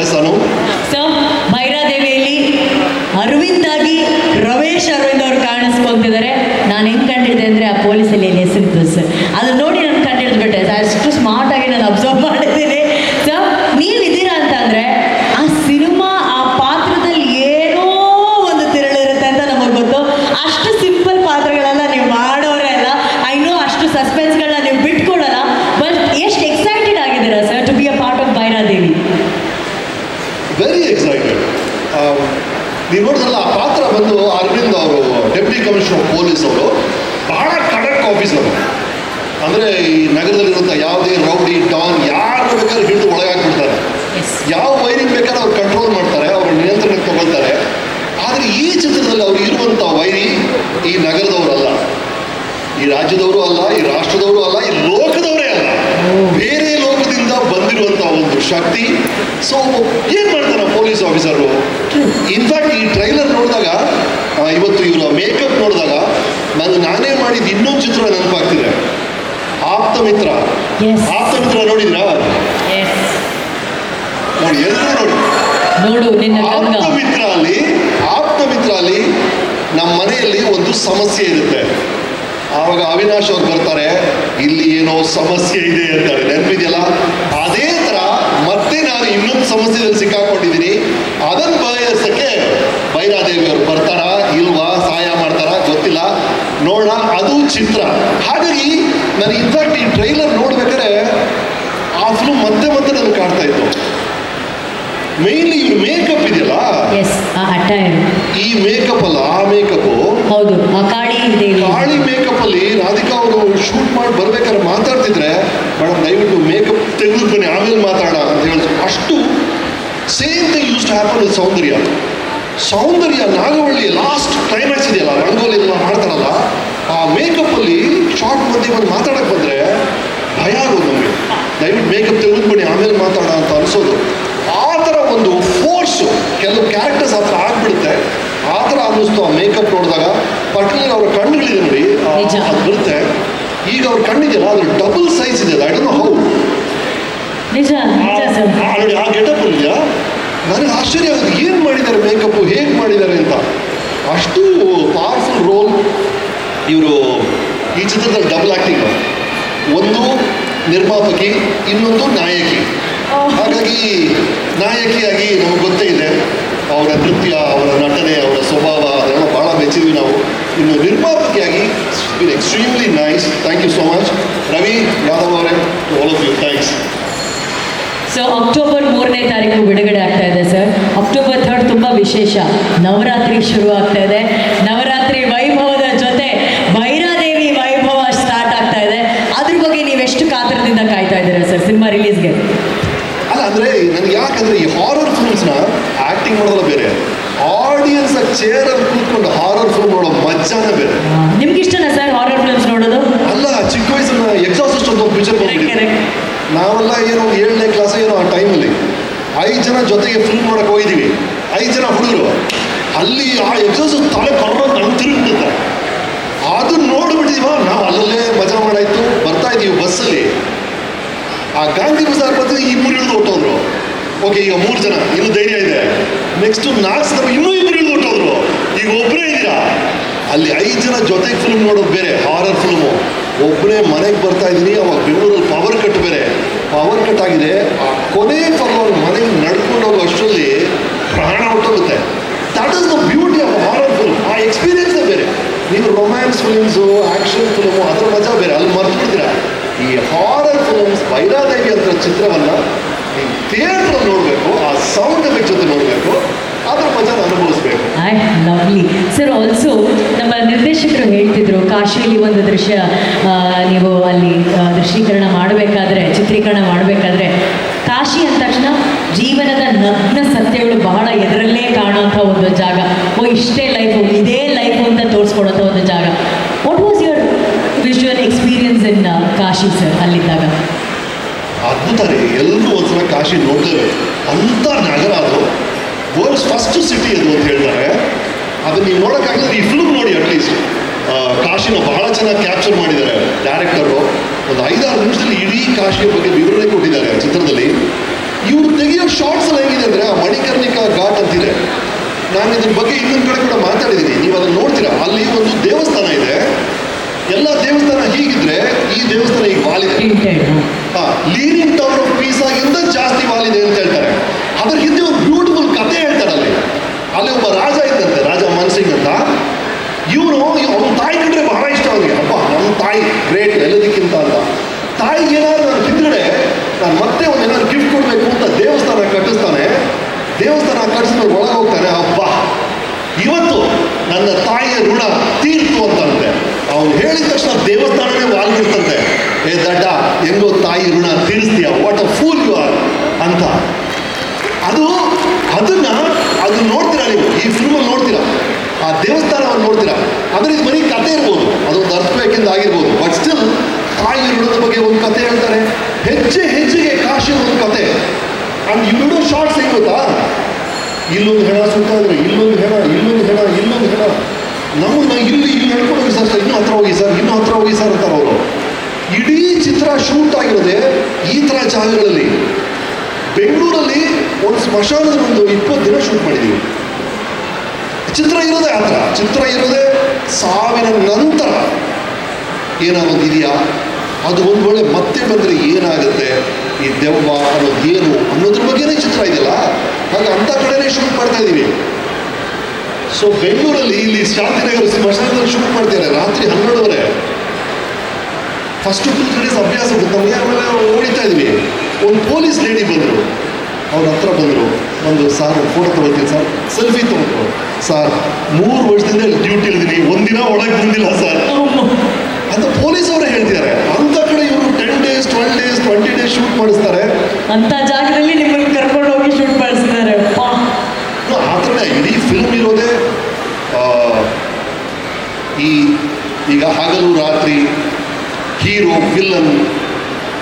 S Anu so ಭೈರಾದೇವಿಯಲ್ಲಿ ಅರವಿಂದ್ ಆಗಿ ರಮೇಶ್ ಅರವಿಂದ್ ಅವರು ಕಾಣಿಸ್ಕೊಂತಿದ್ದಾರೆ. ನಾನು ಹೆಂಗ್ ಕಂಡಿದ್ದೆ ಅಂದ್ರೆ ಆ ಪೊಲೀಸಲ್ಲಿ ಹೆಸರಿತ್ತು ಸರ್? ಅದನ್ನ ನೋಡಿ ನಾನು ಕಂಡಿಡ್ದ್ಬಿಟ್ಟೆ ಅಷ್ಟು ಸ್ಮಾರ್ಟ್ ಆಗಿ ನಾನು ಅಬ್ಸರ್ವ್ ಮಾಡಿದ್ದೀನಿ ಸೊ ನೀವಿದ್ದೀರಾ ಅಂತ ಅಂದ್ರೆ ಆ ಸಿನಿಮಾ ಆ ಪಾತ್ರದಲ್ಲಿ ಏನೋ ಒಂದು ತಿರುಳಿರುತ್ತೆ ಅಂತ ನಮಗೆ ಗೊತ್ತು ಅಷ್ಟು ಸಿಂಪಲ್ ಪಾತ್ರಗಳೆಲ್ಲ ನೀವು ಮಾಡೋರೇ ಅಲ್ಲ ಐ ನೋ ಅಷ್ಟು ಸಸ್ಪೆನ್ಸ್ಗಳನ್ನ ನೀವು ಬಿಟ್ಕೊಡಲ್ಲ ಬಟ್ ಎಷ್ಟು ಎಕ್ಸೈಟೆಡ್ ಆಗಿದ್ದೀರಾ sir to be a part of Bhairadevi very excited ನೀವು ನೋಡಿದ್ರಲ್ಲ ಆ ಪಾತ್ರ ಬಂದು ಅರವಿಂದ್ ಅವರು ಡೆಪ್ಟಿ ಕಮಿಷನರ್ ಪೊಲೀಸ್ ಅವರು ಬಹಳ ಖಡಕ್ ಆಫೀಸರ್ ಅಂದರೆ ಈ ನಗರದಲ್ಲಿರುವಂಥ ಯಾವುದೇ ರೌಡಿ ಡಾನ್ ಯಾರು ಬೇಕಾದ್ರೂ ಹಿಡಿದು ಒಳಗಾಕ್ಬಿಡ್ತಾರೆ. ಯಾವ ವೈರಿಂಗ್ ಬೇಕಾದ್ರೆ ಅವ್ರು ಕಂಟ್ರೋಲ್ ಮಾಡ್ತಾರೆ ಅವ್ರ ನಿಯಂತ್ರಣಕ್ಕೆ ತಗೊಳ್ತಾರೆ. ಆದರೆ ಈ ಚಿತ್ರದಲ್ಲಿ ಅವ್ರು ಇರುವಂಥ ವೈರಿ ಈ ನಗರದವರಲ್ಲ. ಈ ರಾಜ್ಯದವರು ಅಲ್ಲ ಈ ರಾಷ್ಟ್ರದವರು ಅಲ್ಲ ಈ ಲೋಕದವರೇ ಅಲ್ಲ. ಬೇರೆ ಲೋಕದಿಂದ ಬಂದಿರುವಂತಹ ಒಂದು ಶಕ್ತಿ. ಸೊ ಏನ್ ಮಾಡ್ತಾರ ಪೊಲೀಸ್ ಆಫೀಸರು ಇನ್ಫ್ಯಾಕ್ಟ್ ಈ ಟ್ರೈಲರ್ ನೋಡಿದಾಗ ಇವತ್ತು ಇವರ ಮೇಕಪ್ ನೋಡಿದಾಗ ನಾನು ನಾನೇ ಮಾಡಿದ ಇನ್ನೊಂದು ಚಿತ್ರ ನೆನಪಾಗ್ತಿದೆ. ಆಪ್ತ ಮಿತ್ರ. ಆಪ್ತ ಮಿತ್ರ ನೋಡಿದ್ರಾ? ನೋಡಿ ಎಲ್ಲರೂ ನೋಡಿ. ಆಪ್ತ ಮಿತ್ರ ಅಲ್ಲಿ ಆಪ್ತ ಮಿತ್ರ ಅಲ್ಲಿ ನಮ್ಮ ಮನೆಯಲ್ಲಿ ಒಂದು ಸಮಸ್ಯೆ ಇರುತ್ತೆ. ಆವಾಗ ಅವಿನಾಶ್ ಅವ್ರು ಬರ್ತಾರೆ. ಇಲ್ಲಿ ಏನೋ ಸಮಸ್ಯೆ ಇದೆ ಅಂತಾರೆ. ನೆನಪಿದೆಯಲ್ಲ? ಅದೇ ತರ ಮತ್ತೆ ನಾನು ಇನ್ನೊಂದು ಸಮಸ್ಯೆಯಲ್ಲಿ ಸಿಕ್ಕಾಕೊಂಡಿದ್ದೀನಿ. ಅದನ್ನು ಬಗೆಹರಿಸಕ್ಕೆ ಬೈರಾದೇವಿ ಅವ್ರು ಬರ್ತಾರಾ, ಇಲ್ವಾ, ಸಹಾಯ ಮಾಡ್ತಾರಾ ಗೊತ್ತಿಲ್ಲ. ನೋಡೋಣ, ಅದು ಚಿತ್ರ. ಹಾಗಾಗಿ ನಾನು ಇನ್ಫ್ಯಾಕ್ಟ್ ಈ ಟ್ರೈಲರ್ ನೋಡ್ಬೇಕಾದ್ರೆ ಆ ಫಿಲ್ಮ್ ಮತ್ತೆ ಮತ್ತೆ ನನಗೆ ಕಾಡ್ತಾ ಇತ್ತು. ಮೇನ್ಲಿ ಇವ್ರ ಮೇಕಪ್ ಇದೆಯಲ್ಲ? ಎಸ್ ಆ ಅಟೈರ್ ಈ ಮೇಕಪ್ ಅಲ್ಲ ಆ ಮೇಕಪ್ ಹೌದು ಆ ಕಾಳಿ ಇದೆ ಕಾಳಿ ಮೇಕಪ್ ಅಲ್ಲಿ ರಾಧಿಕಾ ಅವರು ಶೂಟ್ ಮಾಡಿ ಬರ್ಬೇಕಾದ್ರೆ ಮಾತಾಡ್ತಿದ್ರೆ ಮೇಡಮ್ ದಯವಿಟ್ಟು ಮೇಕಪ್ ತೆಗೆದು ಬನ್ನಿ ಆಮೇಲೆ ಮಾತಾಡ ಅಂತ ಹೇಳಿ. ಅಷ್ಟು same thing use to happen with Soundarya. Soundarya Nagavalli last climax ಇದೆಯಲ್ಲ ರಂಗೋಲಿ ಎಲ್ಲ ಮಾಡ್ತಾರಲ್ಲ ಆ ಮೇಕಪ್ ಅಲ್ಲಿ ಶಾರ್ಟ್ ಮಧ್ಯೆ ಬಂದು ಮಾತಾಡಕ್ ಬಂದ್ರೆ ಭಯ ಆಗೋದು ನಮಗೆ. ದಯವಿಟ್ಟು ಮೇಕಪ್ ತೆಗೆದು ಬನ್ನಿ ಆಮೇಲೆ ಮಾತಾಡ ಅಂತ ಅನ್ಸೋದು. ಒಂದು ಫೋರ್ಸು ಕೆಲವು ಕ್ಯಾರೆಕ್ಟರ್ಸ್ ಹತ್ರ ಆಗ್ಬಿಡುತ್ತೆ. ಆ ಥರ ಅನ್ನಿಸ್ತು ಆ ಮೇಕಪ್ ನೋಡಿದಾಗ ಪರ್ಟಿಕ್ಯುಲರ್ ಅವ್ರ ಕಣ್ಣುಗಳಿದೆ ನೋಡಿ. ಅದು ಬರುತ್ತೆ. ಈಗ ಅವ್ರ ಕಣ್ಣಿದೆಯಲ್ಲ ಅದ್ರ ಡಬಲ್ ಸೈಜ್ ಇದೆ ಐ ಡೋಂಟ್ ನೋ ಹೌ ನಿಜ ನೋಡಿ ಆ ಗೆಟಪ್ ಇದೆಯಾ? ನನಗೆ ಆಶ್ಚರ್ಯ ಆಗುತ್ತೆ. ಏನು ಮಾಡಿದ್ದಾರೆ ಮೇಕಪ್ ಹೇಗೆ ಮಾಡಿದ್ದಾರೆ ಅಂತ. ಅಷ್ಟು ಪವರ್ಫುಲ್ ರೋಲ್ ಇವರು ಈ ಚಿತ್ರದಲ್ಲಿ ಡಬಲ್ ಆ್ಯಕ್ಟಿಂಗ್ ಒಂದು ನಿರ್ಮಾಪಕಿ ಇನ್ನೊಂದು ನಾಯಕಿ. ಹಾಗಾಗಿ ನಾಯಕಿಯಾಗಿ ನಮಗೆ ಗೊತ್ತೇ ಇದೆ, ಅವರ ನೃತ್ಯ, ಅವರ ನಟನೆ, ಅವರ ಸ್ವಭಾವ, ಅದೆಲ್ಲ ಭಾಳ ಮೆಚ್ಚಿದ್ವಿ ನಾವು. ಇನ್ನು ನಿರ್ಮಾಪಕಿಯಾಗಿ extremely nice thank you so much Ravi Yadav ಅವರೇ all of you thanks so October ಮೂರನೇ ತಾರೀಕು ಬಿಡುಗಡೆ ಆಗ್ತಾ ಇದೆ ಸರ್ ಅಕ್ಟೋಬರ್ ಥರ್ಡ್ ತುಂಬ ವಿಶೇಷ. ನವರಾತ್ರಿ ಶುರು ಆಗ್ತಾ ಇದೆ. ನವರಾತ್ರಿ ವೈಭವದ ಜೊತೆ ಭೈರಾದೇವಿ ವೈಭವ ಸ್ಟಾರ್ಟ್ ಆಗ್ತಾ ಇದೆ ಅದ್ರ ಬಗ್ಗೆ ನೀವೆಷ್ಟು ಕಾತರದಿಂದ ಕಾಯ್ತಾ ಇದ್ದೀರಾ ಸರ್ ಸಿನಿಮಾ ರಿಲೀಸ್ಗೆ ಅಲ್ಲ ಅಂದ್ರೆ ನನಗೆ ಯಾಕಂದ್ರೆ ಈ ಹಾರರ್ ಫಿಲ್ಮ್ಸ್ನ ಆಕ್ಟಿಂಗ್ ಮಾಡೋಲ್ಲ ಬೇರೆ ಆಡಿಯನ್ಸ್ ಚೇರಲ್ಲಿ ಕೂತ್ಕೊಂಡು ಹಾರರ್ ಫಿಲ್ಮ್ ನೋಡೋ ಮಜಾನೇ ಬೇರೆ. ನಿಮ್ಗೆ ಇಷ್ಟನಾ ಸರ್ ಹಾರರ್ ಫಿಲ್ಮ್ಸ್ ನೋಡೋದು? ಅಲ್ಲ ಚಿಕ್ಕ ವಯಸ್ಸಿನ ಎಕ್ಸಾಸ್ಟ್ ಅಂತ ಒಂದು ಪಿಕ್ಚರ್ ಬಂದಿದೆ. ನಾವೆಲ್ಲ ಏನೋ ಏಳನೇ ಕ್ಲಾಸ್ ಏನೋ ಆ ಟೈಮಲ್ಲಿ ಐದು ಜನ ಜೊತೆಗೆ ಫಿಲ್ಮ್ ಮಾಡಕ್ಕೆ ಹೋಗಿದ್ದೀವಿ ಐದು ಜನ ಹುಡುಗರು. ಅಲ್ಲಿ ಆ ಎಕ್ಸಾಸಿಸ್ಟ್ ತಲೆ ಕರ್ರ ನಂಗೆ ತಿರುಗಿಬಿಡುತ್ತೆ ಅದು ನೋಡ್ಬಿಟ್ಟಿದೀವ ನಾವು ಅಲ್ಲಲ್ಲೇ ಮಜಾ ಮಾಡಾಯ್ತು ಬರ್ತಾ ಇದೀವಿ ಬಸ್ಸಲ್ಲಿ ಆ ಗಾಂಧಿ ಬಜಾರ್ ಬಂದು ಈ ಹೊಟ್ಟೋದ್ರು ಓಕೆ ಈಗ ಮೂರು ಜನ ಇನ್ನು ಧೈರ್ಯ ಇದೆ. ನೆಕ್ಸ್ಟ್ ನಾಲ್ಕು ಇನ್ನೂ ಇಬ್ಬರು ಈಗ ಒಬ್ಬರೇ ಇದ್ದೀರಾ ಅಲ್ಲಿ ಐದು ಜನ ಜೊತೆಗೆ ಫಿಲ್ಮ್ ನೋಡೋದು ಬೇರೆ ಹಾರರ್ ಫಿಲ್ಮು ಒಬ್ಬನೇ ಮನೆಗೆ ಬರ್ತಾ ಇದ್ದೀನಿ, ಅವಾಗ ಬೆಂಗಳೂರಲ್ಲಿ ಪವರ್ ಕಟ್ ಬೇರೆ. ಪವರ್ ಕಟ್ ಆಗಿದೆ. ಆ ಕೊನೆ ಪರ್ವರ್ ಮನೆಗೆ ನಡ್ಕೊಂಡು ಹೋಗೋ ಅಷ್ಟರಲ್ಲಿ ಪ್ರಾಣ ಹೊಟ್ಟೋಗುತ್ತೆ. That is the beauty of horror film ಆ ಎಕ್ಸ್ಪೀರಿಯನ್ಸೇ ಬೇರೆ. ನೀವು ರೊಮ್ಯಾನ್ಸ್ ಫಿಲ್ಮ್ಸು ಆ್ಯಕ್ಷನ್ ಫಿಲ್ಮು ಅದರ ಮಜಾ ಬೇರೆ. ಅಲ್ಲಿ ಮರ್ತು ಬಿಡ್ತೀರಾ ಈ ಹಾರರ್ ಫಿಲ್ಮ್ಸ್ ಭೈರಾದೇವಿ ಅಂತ ಚಿತ್ರವನ್ನು ನೀವು ಥಿಯೇಟ್ರಲ್ಲಿ ನೋಡಬೇಕು, ಆ ಸೌಂಡ್ ಎಫೆಕ್ಟ್ ಜೊತೆ ನೋಡಬೇಕು. ಅದರ ಮಜಾನ ಅನುಭವಿಸ್ಬೇಕು. ಐ ಲವ್ಲಿ ಸರ್ ಆಲ್ಸೋ ನಮ್ಮ ನಿರ್ದೇಶಕರು ಹೇಳ್ತಿದ್ರು ಕಾಶಿಯಲ್ಲಿ ಒಂದು ದೃಶ್ಯ ನೀವು ಅಲ್ಲಿ ದೃಶ್ಯೀಕರಣ ಮಾಡಬೇಕಾದ್ರೆ ಚಿತ್ರೀಕರಣ ಮಾಡಬೇಕಾದ್ರೆ ಕಾಶಿ ಅಂದ ತಕ್ಷಣ ಜೀವನದ ನಗ್ನ ಸತ್ಯಗಳು ಬಹಳ ಎದರಲ್ಲೇ ಕಾಣುವಂಥ ಒಂದು ಜಾಗ. ಓ ಇಷ್ಟೇ ಲೈಫು ಇದೇ ಲೈಫು ಅಂತ ತೋರಿಸ್ಕೊಡೋಂಥ ಒಂದು ಜಾಗ. What was your visual experience in Kashi sir ಅಲ್ಲಿದ್ದಾಗ? ಅದ್ಭುತ ರೀ. ಎಲ್ಲರೂ ಒಂದ್ಸಲ ಕಾಶಿ ನೋಡ್ತೇವೆ ಅಂಥ ನಗರ ಅದು ವರ್ಲ್ಡ್ಸ್ ಫಸ್ಟ್ ಸಿಟಿ ಅದು ಅಂತ ಹೇಳ್ತಾರೆ. ಅದನ್ನ ನೀವು ನೋಡೋಕ್ಕಾಗಲಿಲ್ಲ ಈ ಫಿಲ್ಮ್ ನೋಡಿ ಅಟ್ಲೀಸ್ಟ್ ಕಾಶಿನ ಬಹಳ ಚೆನ್ನಾಗಿ ಕ್ಯಾಪ್ಚರ್ ಮಾಡಿದ್ದಾರೆ ಡೈರೆಕ್ಟರು ಒಂದು ಐದಾರು ನಿಮಿಷದಲ್ಲಿ ಇಡೀ ಕಾಶಿಯ ಬಗ್ಗೆ ವಿವರಣೆ ಕೊಟ್ಟಿದ್ದಾರೆ ಚಿತ್ರದಲ್ಲಿ. ಇವರು ತೆಗೆಯೋ ಶಾರ್ಟ್ಸ್ ಎಲ್ಲ ಹೇಗಿದೆ ಅಂದರೆ ಆ ಮಣಿಕರ್ಣಿಕಾ ಘಾಟ್ ಅಂತಿದೆ ನಾನು ಇದ್ರ ಬಗ್ಗೆ ಇನ್ನೊಂದು ಕಡೆ ಕೂಡ ಮಾತಾಡಿದ್ದೀನಿ. ನೀವು ಅದನ್ನು ನೋಡ್ತೀರಾ? ಅಲ್ಲಿ ಒಂದು ದೇವಸ್ಥಾನ ಇದೆ. ಎಲ್ಲ ದೇವಸ್ಥಾನ ಹೀಗಿದ್ರೆ ಈ ದೇವಸ್ಥಾನ ಈಗ ವಾಲಿದೆ. ಲೀನಿಂಗ್ ಟವರ್ ಆಫ್ ಪೀಸ್ ಆಗಿಂದ ಜಾಸ್ತಿ ವಾಲಿದೆ ಅಂತ ಹೇಳ್ತಾರೆ. ಅದರ ಹಿಂದೆ ಒಂದು ದೇವಸ್ಥಾನ ಕಟ್ಟಿಸಿದ್ರೆ ಒಳಗೆ ಹೋಗ್ತಾನೆ ಅಬ್ಬಾ, ಇವತ್ತು ನನ್ನ ತಾಯಿಯ ಋಣ ತೀರ್ತು ಅಂತಂತೆ ಅವನು ಹೇಳಿದ ತಕ್ಷಣ ದೇವಸ್ಥಾನನೇ ವಾಲ್ಗಿರ್ತಂತೆ. ಏ ದಡ್ಡ, ಹೆಂಗೋ ತಾಯಿ ಋಣ ತೀರಿಸ್ತೀಯ? What a fool you are ಅಂತ. ಅದು, ಅದನ್ನ, ಅದು ನೋಡ್ತೀರಾ ನೀವು? ಈ ಫಿಲ್ಮಲ್ಲಿ ನೋಡ್ತೀರಾ? ಆ ದೇವಸ್ಥಾನವನ್ನು ನೋಡ್ತೀರಾ? ಅಂದ್ರೆ ಇದು ಬರೀ ಕತೆ ಇರ್ಬೋದು. ಅದೊಂದು ಅರ್ಥಬೇಕಿಂದ ಆಗಿರ್ಬೋದು. ಬಟ್ ಸ್ಟಿಲ್ ತಾಯಿ ಋಣದ ಬಗ್ಗೆ ಒಂದು ಕತೆ ಹೇಳ್ತಾರೆ. ಹೆಜ್ಜೆ ಹೆಜ್ಜೆಗೆ ಕಾಶಿ ಒಂದು ಕತೆ. ಅಂಡ್ ಇವಿಡೋ ಶಾರ್ಟ್ ಸಿಗುತ್ತಾ ಗೊತ್ತಾ? ಇಲ್ಲೊಂದು ಹೆಣ ಸುತ್ತ ಇದ್ರೆ ಇಲ್ಲೊಂದು ಹೆಣ ಇಲ್ಲೊಂದು ಹೆಣ ಇಲ್ಲೊಂದು ಹೆಣ. ನಮ್ಮನ್ನ ಇಲ್ಲಿ ಇಲ್ಲಿ ಹೋಗಿ ಸರ್ ಇನ್ನೂ ಹತ್ರ ಹೋಗಿ ಸರ್ ಇನ್ನೂ ಹತ್ರ ಹೋಗಿ ಸರ್ ಅಂತಾರೆ ಅವರು. ಇಡೀ ಚಿತ್ರ ಶೂಟ್ ಆಗಿರೋದೆ ಈ ಥರ ಜಾಗಗಳಲ್ಲಿ ಬೆಂಗಳೂರಲ್ಲಿ ಒಂದು ಸ್ಮಶಾನದ ಒಂದು ಇಪ್ಪತ್ತು ದಿನ ಶೂಟ್ ಮಾಡಿದ್ದೀವಿ ಚಿತ್ರ ಇರೋದೇ ಆ ಥರ ಚಿತ್ರ ಇರೋದೇ ಸಾವಿನ ನಂತರ ಏನಾಗೋದು ಇದೆಯಾ ಅದು ಒಂದು ವೇಳೆ ಮತ್ತೆ ಬಂದರೆ ಏನಾಗುತ್ತೆ? ಈ ದೆವ್ವ ಅನ್ನೋದು ಏನು ಅನ್ನೋದ್ರ ಬಗ್ಗೆನೇ ಚಿತ್ರ ಇದೆಯಲ್ಲ? ಹಾಗೆ ಅಂಥ ಕಡೆನೇ ಶೂಟ್ ಮಾಡ್ತಾ ಇದ್ದೀವಿ ಸೊ ಬೆಂಗಳೂರಲ್ಲಿ ಇಲ್ಲಿ ಶಾಂತಿನಗರ ಸ್ಮಶಾನದಲ್ಲಿ ಶೂಟ್ ಮಾಡ್ತಾರೆ ರಾತ್ರಿ ಹನ್ನೆರಡುವರೆ. ಫಸ್ಟ್ ಟೂ ತ್ರೀ ಡೇಸ್ ಅಭ್ಯಾಸ ನಮಗೆ ಆಮೇಲೆ ಓಡಿತಾ ಇದ್ವಿ. ಒಂದು ಪೊಲೀಸ್ ಲೇಡಿ ಬಂದರು. ಅವ್ರ ಹತ್ರ ಬಂದರು. ಒಂದು ಸಾರ್ ಫೋಟೋ ತೊಗೊಳ್ತೀನಿ, ಸರ್. ಸೆಲ್ಫಿ ತೊಗೊಂಡ್ರು ಸರ್, ಮೂರು ವರ್ಷದಿಂದ ಡ್ಯೂಟಿ ಇಳಿದೀನಿ ಒಂದಿನ ಒಳಗೆ ಬಂದಿಲ್ಲ, ಸರ್. ಅಂತ ಪೊಲೀಸ್ ಅವರೇ ಹೇಳ್ತಿದ್ದಾರೆ. ಅಂತ ಇವರು ten days twelve days twenty days shoot ಮಾಡಿಸ್ತಾರೆ. ಅಂತ ಜಾಗದಲ್ಲಿ ನಿಮ್ಮನ್ನು ಕರ್ಕೊಂಡು ಹೋಗಿ ಶೂಟ್ ಮಾಡಿಸ್ತಾರೆ. ಅಪ್ಪ ಆ ಥರನೇ ಇಡೀ ಫಿಲ್ಮ್ ಇರೋದೇ ಈ ಈಗ ಹಗಲು ರಾತ್ರಿ ಹೀರೋ ವಿಲ್ಲನ್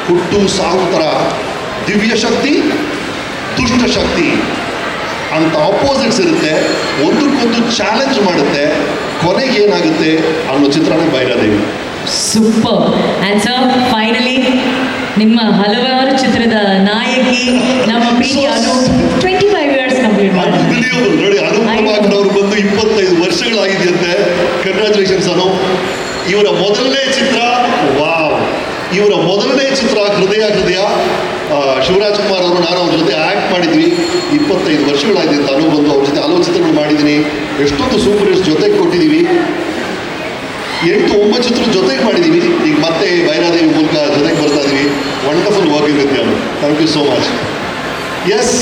ಹುಟ್ಟು ಸಾವು ಥರ ದಿವ್ಯ ಶಕ್ತಿ ದುಷ್ಟ ಶಕ್ತಿ ಅಂತ ಅಪೋಸಿಟ್ಸ್ ಇರುತ್ತೆ. ಒಂದಕ್ಕೊಂದು ಚಾಲೆಂಜ್ ಮಾಡುತ್ತೆ. ಕೊನೆಗೆ ಏನಾಗುತ್ತೆ? ಅನ್ನೋ ಚಿತ್ರನೇ Bairadevi. Super. And sir finally ನಿಮ್ಮ ಹಲವಾರು ಚಿತ್ರದ ನಾಯಕಿ ನಮ್ಮ Preethi Anu twenty five years complete ಮಾಡಿ Unbelievable. ನೋಡಿ ಅನುಪಮಾಕರ್ ಅವರು ಬಂದು ಇಪ್ಪತ್ತೈದು ವರ್ಷಗಳಾಗಿದೆಯಂತೆ. ಕಂಗ್ರ್ಯಾಚುಲೇಷನ್ಸ್ ಅನು. ಇವರ ಮೊದಲನೇ ಚಿತ್ರ ವಾವ್. ಇವರ ಮೊದಲನೇ ಚಿತ್ರ ಹೃದಯ ಹೃದಯ. ಶಿವರಾಜ್ ಕುಮಾರ್ ಅವರು ನಾನು ಅವ್ರ ಜೊತೆ ಆ್ಯಕ್ಟ್ ಮಾಡಿದ್ವಿ. ಇಪ್ಪತ್ತೈದು ವರ್ಷಗಳಾಗಿದೆ ಅಂತ ಅನು ಬಂದು ಅವ್ರ ಜೊತೆ ಹಲವು ಚಿತ್ರಗಳು ಮಾಡಿದ್ದೀನಿ. ಎಷ್ಟೊಂದು ಸೂಪರ್ ಹಿಟ್ಸ್ ಜೊತೆಗೆ ಕೊಟ್ಟಿದ್ದೀವಿ. ಎಂಟು ಒಂಬತ್ತು ಚಿತ್ರ ಜೊತೆಗೆ ಮಾಡಿದ್ದೀವಿ ಈಗ ಮತ್ತೆ ಬೈರಾದೇವಿ ಮೂಲಕ ಜೊತೆಗೆ ಬರ್ತಾ ಇದ್ದೀವಿ wonderful working with you thank you so much yes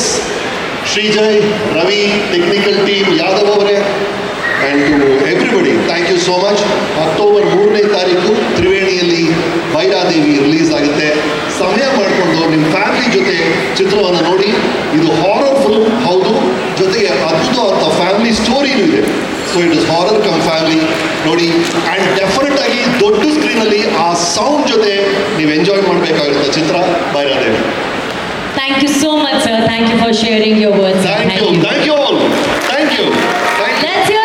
Shreejay, Ravi technical team Yadav ಅವರೇ and to everybody thank you so much October ಮೂರನೇ ತಾರೀಕು ತ್ರಿವೇಣಿಯಲ್ಲಿ ಬೈರಾದೇವಿ ರಿಲೀಸ್ ಆಗುತ್ತೆ. ಸಮಯ ಮಾಡಿಕೊಂಡು ನಿಮ್ಮ ಫ್ಯಾಮಿಲಿ ಜೊತೆ ಚಿತ್ರವನ್ನು ನೋಡಿ. ಇದು ಹಾರರ್ ಫಿಲ್ಮ್ ಹೌದು. ಜೊತೆಗೆ ಅದ್ಭುತವಾದ ಫ್ಯಾಮಿಲಿ ಸ್ಟೋರಿನೂ ಇದೆ. So it is horror cum family ನೋಡಿ ಆ್ಯಂಡ್ ಡೆಫಿನೆಟ್ ಆಗಿ ದೊಡ್ಡ ಸ್ಕ್ರೀನಲ್ಲಿ ಆ ಸೌಂಡ್ ಜೊತೆ ನೀವು ಎಂಜಾಯ್ ಮಾಡಬೇಕಾಗಿರುತ್ತೆ ಚಿತ್ರ Bairadevi thank you so much sir thank you for sharing your words Thank you. Thank you all. Thank you. Thank you. Let's hear